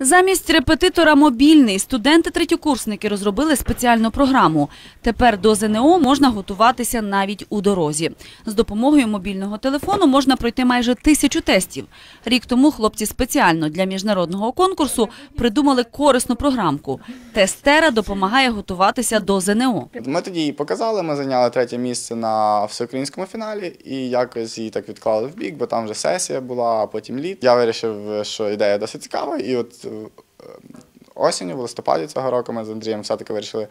Замість репетитора мобільний студенти-третьокурсники розробили спеціальну програму. Тепер до ЗНО можна готуватися навіть у дорозі. З допомогою мобільного телефону можна пройти майже тисячу тестів. Рік тому хлопці спеціально для міжнародного конкурсу придумали корисну програмку. Тестера допомагає готуватися до ЗНО. Ми тоді її показали, ми зайняли третє місце на всеукраїнському фіналі і якось її так відклали в бік, бо там вже сесія була, а потім літ. Я вирішив, що ідея досить цікава, і от осінню, в листопаді цього року ми з Андрієм все-таки вирішили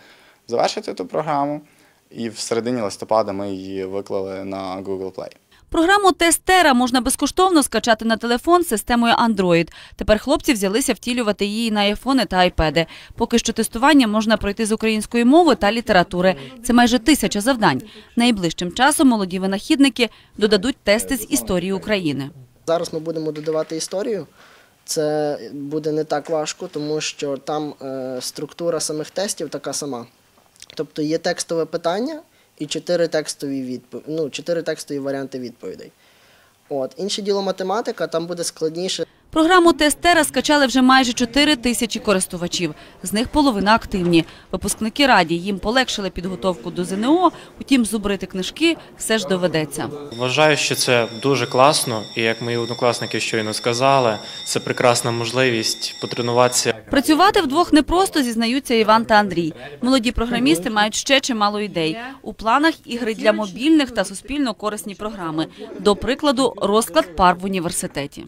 завершити ту програму. І в середині листопада ми її виклали на Google Play. Програму Тестера можна безкоштовно скачати на телефон з системою Android. Тепер хлопці взялися втілювати її на айфони та айпеди. Поки що тестування можна пройти з української мови та літератури. Це майже тисяча завдань. Найближчим часом молоді винахідники додадуть тести з історії України. Зараз ми будемо додавати історію. Це буде не так важко, тому що там е, структура самих тестів така сама. Тобто є текстове питання і чотири текстові відпов... ну, чотири текстові варіанти відповідей. От. Інше діло математика, там буде складніше. Програму Тестера скачали вже майже 4 тисячі користувачів. З них половина активні. Випускники раді їм полегшили підготовку до ЗНО, утім зубрити книжки все ж доведеться. Вважаю, що це дуже класно, і як мої однокласники щойно сказали, це прекрасна можливість потренуватися. Працювати вдвох непросто, зізнаються Іван та Андрій. Молоді програмісти мають ще чимало ідей. У планах ігри для мобільних та суспільно корисні програми. До прикладу, розклад пар в університеті.